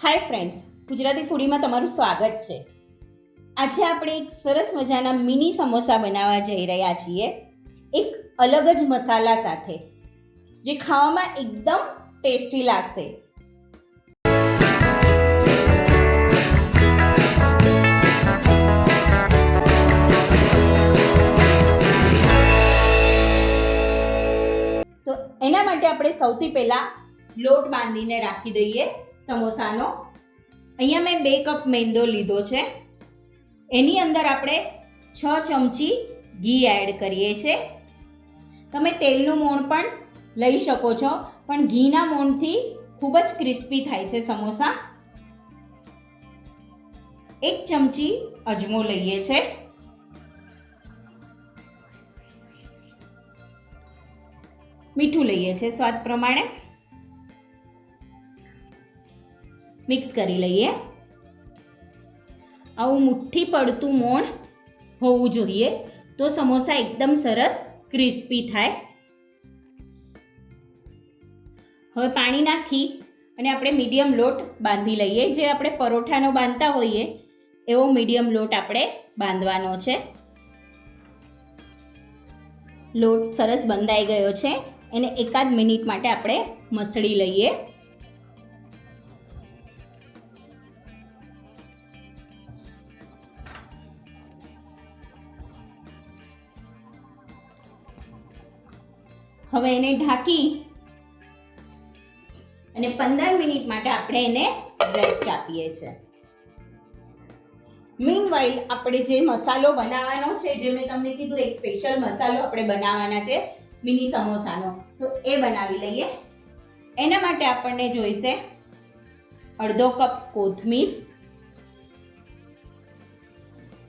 Hi friends Gujarati ફૂડીમાં તમારું સ્વાગત છે. આજે આપણે એક સરસ મજાના મિની સમોસા બનાવવા જઈ રહ્યા છીએ. એક અલગ જ મસાલા સાથે, જે ખાવામાં એકદમ ટેસ્ટી લાગશે. તો એના માટે આપણે સૌથી પહેલાં લોટ બાંધીને રાખી દઈએ. સમોસાનો. અહીંયા મેં બે કપ મેંદો લીધો છે. એની અંદર આપણે છ ચમચી ઘી એડ કરીએ છીએ. તમે તેલનું મોણ પણ લઈ શકો છો, પણ ઘીના મોણથી ખૂબ જ ક્રિસ્પી થાય છે સમોસા. એક ચમચી અજમો લઈએ છે. મીઠું લઈએ છે સ્વાદ પ્રમાણે. મિક્સ કરી લઈએ. આવું મુઠ્ઠી પડતું મોણ હોવું જોઈએ. તો સમોસા એકદમ સરસ ક્રિસ્પી થાય. હવે પાણી નાખી અને આપણે મીડિયમ લોટ બાંધી લઈએ. જે આપણે પરોઠાનો બાંધતા હોઈએ, એવો મીડિયમ લોટ આપણે બાંધવાનો છે. લોટ સરસ બંધાઈ ગયો છે. એને એકાદ મિનિટ માટે આપણે મસળી લઈએ. હવે એને ઢાંકી અને પંદર મિનિટ માટે આપણે એને રેસ્ટ આપીએ છીએ. મીન વાઇલ આપણે જે મસાલો બનાવવાનો છે, જે મેં તમને કીધું, એક સ્પેશિયલ મસાલો આપણે બનાવવાના છે મિની સમોસાનો. તો એ બનાવી લઈએ. એના માટે આપણને જોઈશે અડધો કપ કોથમીર,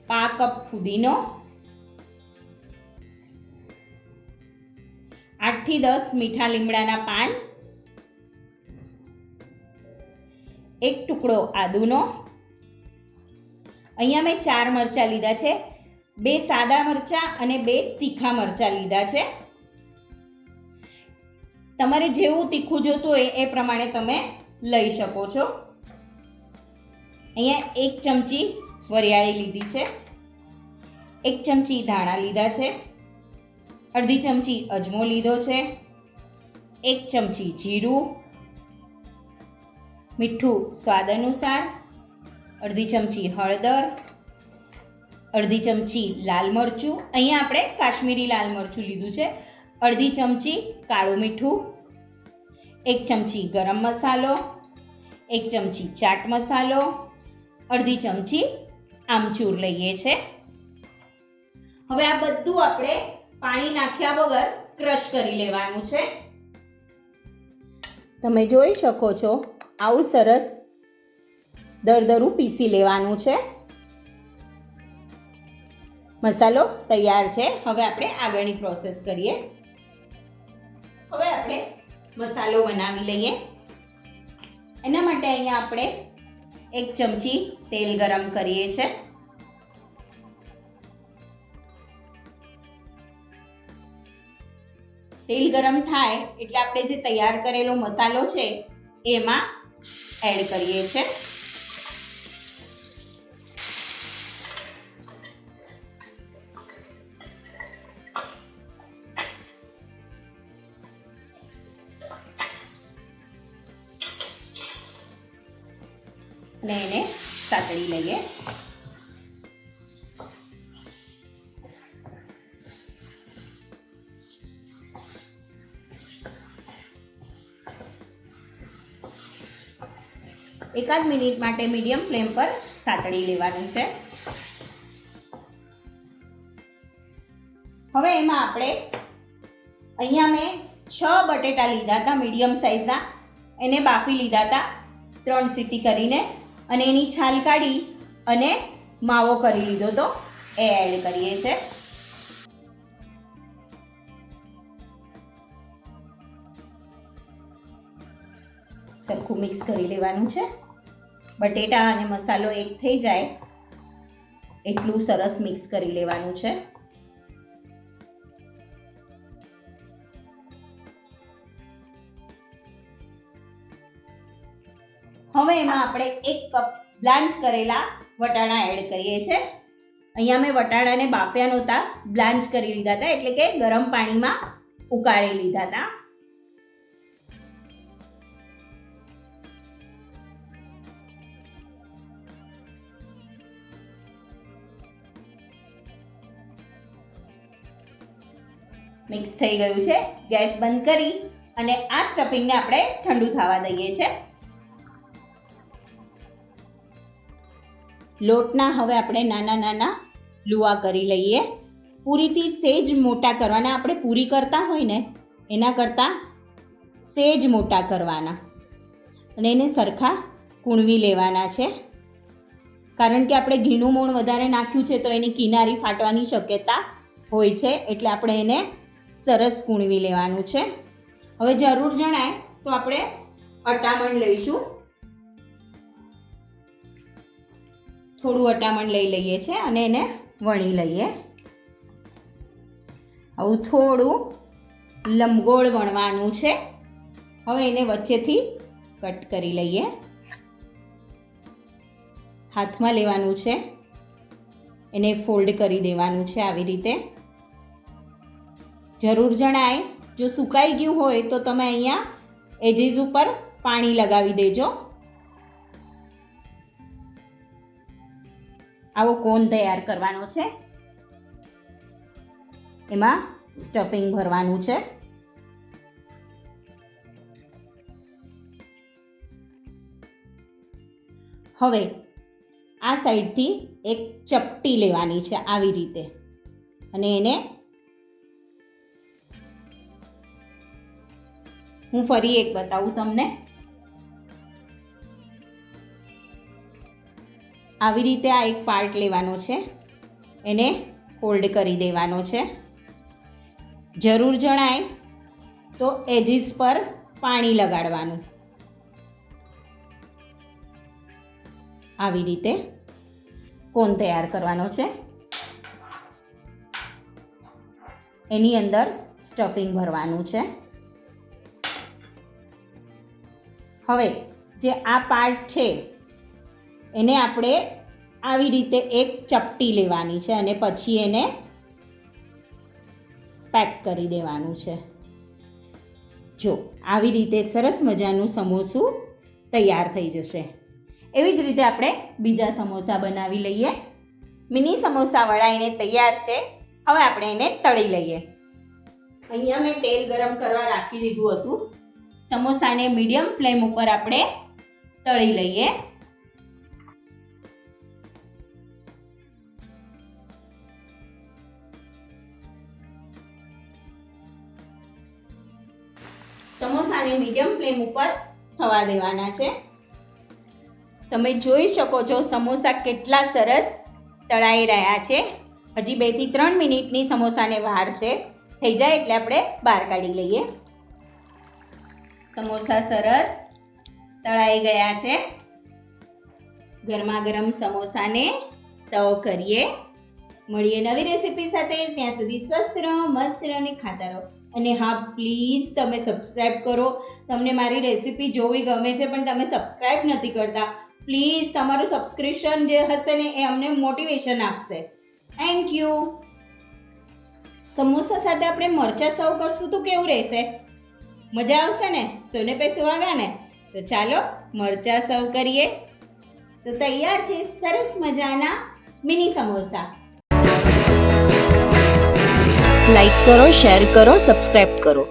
પા કપ ફુદીનો આઠથી દસ મીઠા લીમડાના પાન. એક ટુકડો આદુનો. અહીંયા મેં ચાર મરચાં લીધા છે. બે સાદા મરચાં અને બે તીખા મરચાં લીધા છે. તમારે જેવું તીખું જોતું હોય એ પ્રમાણે તમે લઈ શકો છો. અહીંયા એક ચમચી વરિયાળી લીધી છે. એક ચમચી ધાણા લીધા છે. અડધી ચમચી અજમો લીધો છે. એક ચમચી જીરું. મીઠું સ્વાદ અનુસાર. અડધી ચમચી હળદર. અડધી ચમચી લાલ મરચું. અહીંયા આપણે કાશ્મીરી લાલ મરચું લીધું છે. અડધી ચમચી કાળું મીઠું. એક ચમચી ગરમ મસાલો. એક ચમચી ચાટ મસાલો. અડધી ચમચી આમચૂર લઈએ છે. હવે આ બધું આપણે પાણી નાખ્યા વગર ક્રશ કરી લેવાનું છે. તમે જોઈ શકો છો, આવું સરસ દરદરું પીસી લેવાનું છે. મસાલો તૈયાર છે. હવે આપણે આગળની પ્રોસેસ કરીએ. હવે આપણે મસાલો બનાવી લઈએ. એના માટે અહીંયા આપણે એક ચમચી તેલ ગરમ કરીએ છીએ. તેલ ગરમ થાય એટલે આપણે જે તૈયાર કરેલો મસાલો છે, એમાં એડ કરીએ છીએ. અને એને સાતળી લઈએ. એકાદ મિનિટ માટે મીડિયમ ફ્લેમ પર સાતળી લેવાનું છે. હવે એમાં આપણે અહીંયા મેં છ બટેટા લીધા હતા મીડિયમ સાઇઝના એને બાફી લીધા હતા ત્રણ સીટી કરીને અને એની છાલ કાઢી અને માવો કરી લીધો તો એ એડ કરીએ છે. સરખું મિક્સ કરી લેવાનું છે. બટેટા અને મસાલો એક થઈ જાય. એટલું સરસ મિક્સ કરી લેવાનું છે. હવે એમાં આપણે એક કપ બ્લાન્ચ કરેલા વટાણા એડ કરીએ છીએ અહીંયા મેં વટાણાને બાફ્યા નહોતા. બ્લાન્ચ કરી લીધા હતા, એટલે કે ગરમ પાણીમાં ઉકાળી લીધા હતા. મિક્સ થઈ ગયું છે, ગેસ બંધ કરી અને આ સ્ટફિંગને આપણે ઠંડુ થવા દઈએ છે. લોટના હવે આપણે નાના નાના લુવા કરી લઈએ. પૂરીથી સેજ મોટા કરવાના આપણે પૂરી કરતા હોય ને, એના કરતાં સેજ મોટા કરવાના. અને એને સરખા કૂણવી લેવાના છે. કારણ કે આપણે ઘીનું મોણ વધારે નાખ્યું છે, તો એની કિનારી ફાટવાની શક્યતા હોય છે, એટલે આપણે એને સરસ કૂણવી લેવાનું છે. હવે જરૂર જણાય તો આપણે અટામણ લઈશું. થોડું અટામણ લઈ લઈએ છીએ અને એને વણી લઈએ. આવું થોડું લંબગોળ વણવાનું છે. હવે એને વચ્ચેથી કટ કરી લઈએ. હાથમાં લેવાનું છે. એને ફોલ્ડ કરી દેવાનું છે આવી રીતે. જરૂર જણાય. જો સુકાઈ ગયું હોય તો તમે અહીંયા એજીસ ઉપર પાણી લગાવી દેજો. આવો કોન તૈયાર કરવાનો છે. એમાં સ્ટફિંગ ભરવાનું છે. હવે આ સાઈડથી એક ચપટી લેવાની છે આવી રીતે. અને એને હું ફરી એક બતાવું તમને. આવી રીતે આ એક પાર્ટ લેવાનો છે. એને ફોલ્ડ કરી દેવાનો છે. જરૂર જણાય તો એજીસ પર પાણી લગાડવાનું. આવી રીતે કોન તૈયાર કરવાનો છે. એની અંદર સ્ટફિંગ ભરવાનું છે. હવે જે આ પાર્ટ છે, એને આપણે આવી રીતે એક ચપટી લેવાની છે અને પછી એને પેક કરી દેવાનું છે. જો, આવી રીતે સરસ મજાનું સમોસું તૈયાર થઈ જશે. એવી જ રીતે આપણે બીજા સમોસા બનાવી લઈએ. મિની સમોસા એને તૈયાર છે. હવે આપણે એને તળી લઈએ. અહીંયા મેં તેલ ગરમ કરવા રાખી દીધું હતું. સમોસાને મીડિયમ ફ્લેમ ઉપર આપણે તળી લઈએ. સમોસાને મીડિયમ ફ્લેમ ઉપર થવા દેવાના છે. તમે જોઈ શકો છો સમોસા કેટલા સરસ તળાઈ રહ્યા છે. હજી બેથી ત્રણ મિનિટની સમોસાને વાર છે. થઈ જાય એટલે આપણે બહાર કાઢી લઈએ. સમોસા સરસ તળાઈ ગયા છે. ગરમા ગરમ સમોસાને સર્વ કરીએ. મળીએ નવી રેસીપી સાથે. ત્યાં સુધી સ્વસ્થ રહો, મસ્ત રહો અને ખાતા રહો. અને હા, પ્લીઝ તમે સબસ્ક્રાઈબ કરો. તમને મારી રેસીપી જોવી ગમે છે પણ તમે સબસ્ક્રાઈબ નથી કરતા, પ્લીઝ તમારું સબસ્ક્રિપ્શન જે હશે ને એ અમને મોટિવેશન આપશે. Thank you. સમોસા સાથે આપણે મરચાં સર્વ કરશું તો કેવું રહેશે? મજા આવશે ને? સોને પે સુહાગા ને? તો ચાલો, મરચાં સર્વ કરીએ. તો તૈયાર છે સરસ મજાના મિની સમોસા. લાઈક કરો શેર કરો સબસ્ક્રાઈબ કરો.